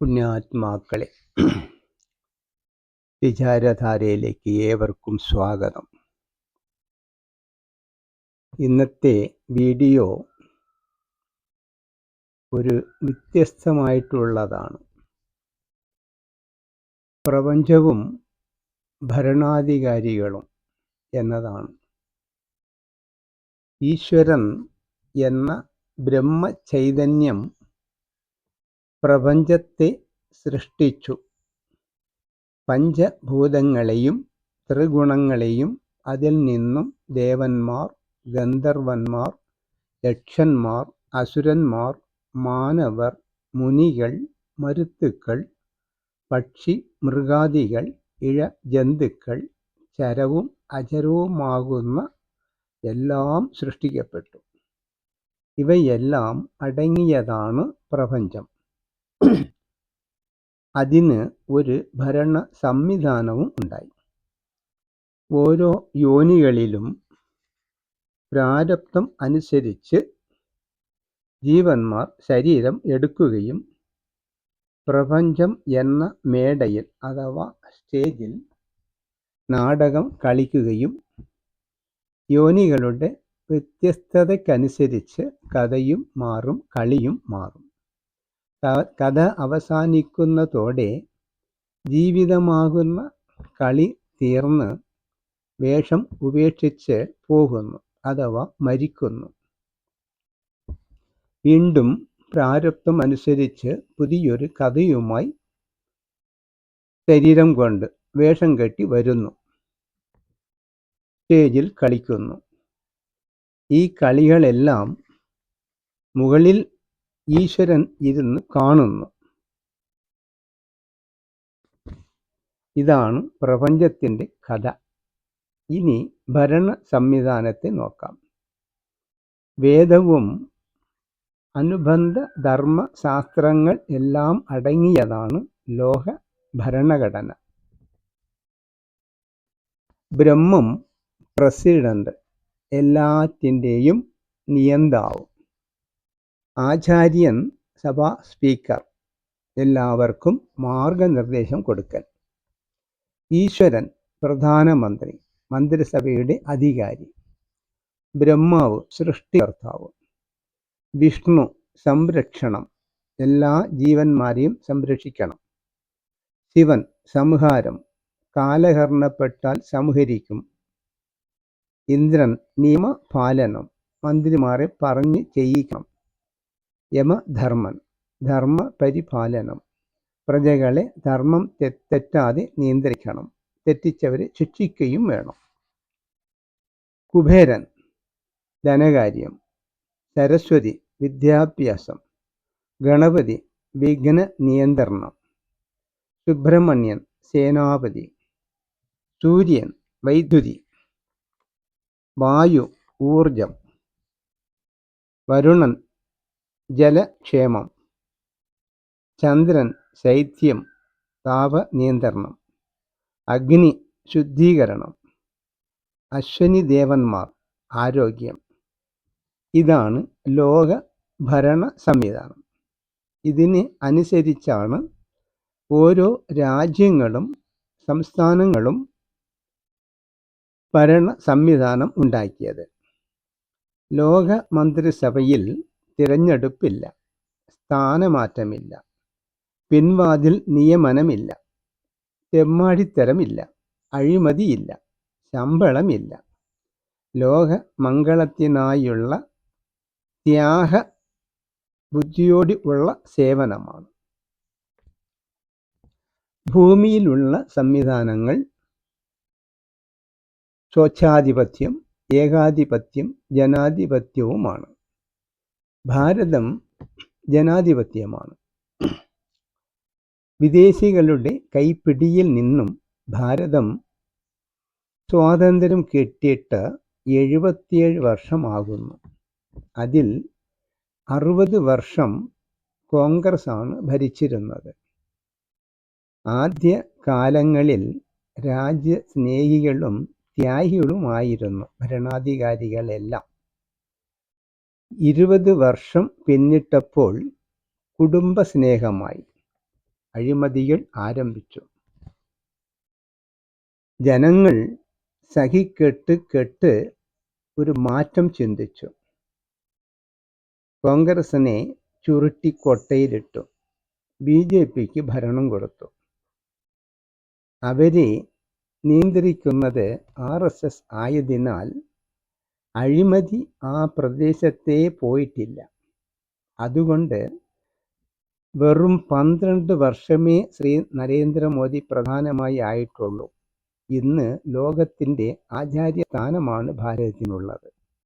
പുണ്യാത്മാക്കളെ. വിചാരധാരയിലേക്ക് ഏവർക്കും സ്വാഗതം. ഇന്നത്തെ വീഡിയോ ഒരു വ്യത്യസ്തമായിട്ടുള്ളതാണ്. പ്രപഞ്ചവും ഭരണാധികാരികളും എന്നതാണ്. ഈശ്വരൻ എന്ന ബ്രഹ്മചൈതന്യം പ്രപഞ്ചത്തെ സൃഷ്ടിച്ചു. പഞ്ചഭൂതങ്ങളെയും ത്രിഗുണങ്ങളെയും അതിൽ നിന്നും ദേവന്മാർ ഗന്ധർവന്മാർ യക്ഷന്മാർ അസുരന്മാർ മാനവർ മുനികൾ മരുത്തുക്കൾ പക്ഷി മൃഗാദികൾ ഇഴ ജന്തുക്കൾ ചരവും അചരവുമാകുന്ന എല്ലാം സൃഷ്ടിക്കപ്പെട്ടു. ഇവയെല്ലാം അടങ്ങിയതാണ് പ്രപഞ്ചം. അതിന് ഒരു ഭരണ സംവിധാനവും ഉണ്ടായി. ഓരോ യോനികളിലും പ്രാരബ്ധം അനുസരിച്ച് ജീവന്മാർ ശരീരം എടുക്കുകയും പ്രപഞ്ചം എന്ന മേടയിൽ അഥവാ സ്റ്റേജിൽ നാടകം കളിക്കുകയും യോനികളുടെ വ്യത്യസ്തതയ്ക്കനുസരിച്ച് കഥയും മാറും കളിയും മാറും. കഥ അവസാനിക്കുന്നതോടെ ജീവിതമാകുന്ന കളി തീർന്ന് വേഷം ഉപേക്ഷിച്ച് പോകുന്നു അഥവാ മരിക്കുന്നു. വീണ്ടും പ്രാരബ്ധം അനുസരിച്ച് പുതിയൊരു കഥയുമായി ശരീരം കൊണ്ട് വേഷം കെട്ടി വരുന്നു. സ്റ്റേജിൽ കളിക്കുന്നു. ഈ കളികളെല്ലാം മുകളിൽ ഈശ്വരൻ ഇരുന്ന് കാണുന്നു. ഇതാണ് പ്രപഞ്ചത്തിന്റെ കഥ. ഇനി ഭരണ സംവിധാനത്തെ നോക്കാം. വേദവും അനുബന്ധ ധർമ്മശാസ്ത്രങ്ങൾ എല്ലാം അടങ്ങിയതാണ് ലോക ഭരണഘടന. ബ്രഹ്മം പ്രസിഡന്റ് എല്ലാറ്റിന്റെയും നിയന്താവ്. ആചാര്യൻ സഭാ സ്പീക്കർ. എല്ലാവർക്കും മാർഗനിർദ്ദേശം കൊടുക്കൽ. ഈശ്വരൻ പ്രധാനമന്ത്രി മന്ത്രിസഭയുടെ അധികാരി. ബ്രഹ്മാവ് സൃഷ്ടികർത്താവ്. വിഷ്ണു സംരക്ഷണം. എല്ലാ ജീവന്മാരെയും സംരക്ഷിക്കണം. ശിവൻ സംഹാരം. കാലഹരണപ്പെട്ടാൽ സംഹരിക്കും. ഇന്ദ്രൻ നിയമപാലനം. മന്ത്രിമാരെ പറഞ്ഞ് ചെയ്യിക്കണം. യമധർമ്മൻ ധർമ്മ പരിപാലനം. പ്രജകളെ ധർമ്മം തെറ്റാതെ നിയന്ത്രിക്കണം തെറ്റിച്ചവരെ ശിക്ഷിക്കുകയും വേണം. കുബേരൻ ധനകാര്യം സരസ്വതി വിദ്യാഭ്യാസം ഗണപതി വിഘ്ന നിയന്ത്രണം. സുബ്രഹ്മണ്യൻ സേനാപതി സൂര്യൻ വൈദ്യുതി വായു ഊർജം വരുണൻ ജലക്ഷേമം ചന്ദ്രൻ ശൈത്യം താപനിയന്ത്രണം അഗ്നി ശുദ്ധീകരണം അശ്വനി ദേവന്മാർ ആരോഗ്യം. ഇതാണ് ലോക ഭരണ സംവിധാനം. ഇതിന് അനുസരിച്ചാണ് ഓരോ രാജ്യങ്ങളും സംസ്ഥാനങ്ങളും ഭരണ സംവിധാനം ഉണ്ടാക്കിയത്. ലോക മന്ത്രിസഭയിൽ തിരഞ്ഞെടുപ്പില്ല. സ്ഥാനമാറ്റമില്ല. പിൻവാതിൽ നിയമനമില്ല. തെമ്മാടിത്തരമില്ല. അഴിമതിയില്ല. ശമ്പളമില്ല. ലോക മംഗളത്തിനായുള്ള ത്യാഗ ബുദ്ധിയോടി ഉള്ള സേവനമാണ്. ഭൂമിയിലുള്ള സംവിധാനങ്ങൾ സ്വച്ഛാധിപത്യം ഏകാധിപത്യം ജനാധിപത്യവുമാണ്. ഭാരതം ജനാധിപത്യമാണ്. വിദേശികളുടെ കൈപ്പിടിയിൽ നിന്നും ഭാരതം സ്വാതന്ത്ര്യം കിട്ടിയിട്ട് എഴുപത്തിയേഴ് വർഷമാകുന്നു. അതിൽ അറുപത് വർഷം കോൺഗ്രസ് ആണ് ഭരിച്ചിരുന്നത്. ആദ്യ കാലങ്ങളിൽ രാജ്യസ്നേഹികളും ത്യാഗികളുമായിരുന്നു ഭരണാധികാരികളെല്ലാം. ഇരുപത് വർഷം പിന്നിട്ടപ്പോൾ കുടുംബസ്നേഹമായി അഴിമതികൾ ആരംഭിച്ചു. ജനങ്ങൾ സഹിക്കെട്ട് കെട്ട് ഒരു മാറ്റം ചിന്തിച്ചു. കോൺഗ്രസിനെ ചുരുട്ടി കൊട്ടയിലിട്ടു ബി ജെ പിക്ക് ഭരണം കൊടുത്തു. അവരെ നിയന്ത്രിക്കുന്നത് ആർ എസ് എസ് ആയതിനാൽ അഴിമതി ആ പ്രദേശത്തേ പോയിട്ടില്ല. അതുകൊണ്ട് വെറും പന്ത്രണ്ട് വർഷമേ ശ്രീ നരേന്ദ്രമോദി പ്രധാനമായി ആയിട്ടുള്ളൂ. ഇന്ന് ലോകത്തിന്റെ ആചാര്യ സ്ഥാനമാണ് ഭാരതത്തിനുള്ളത്.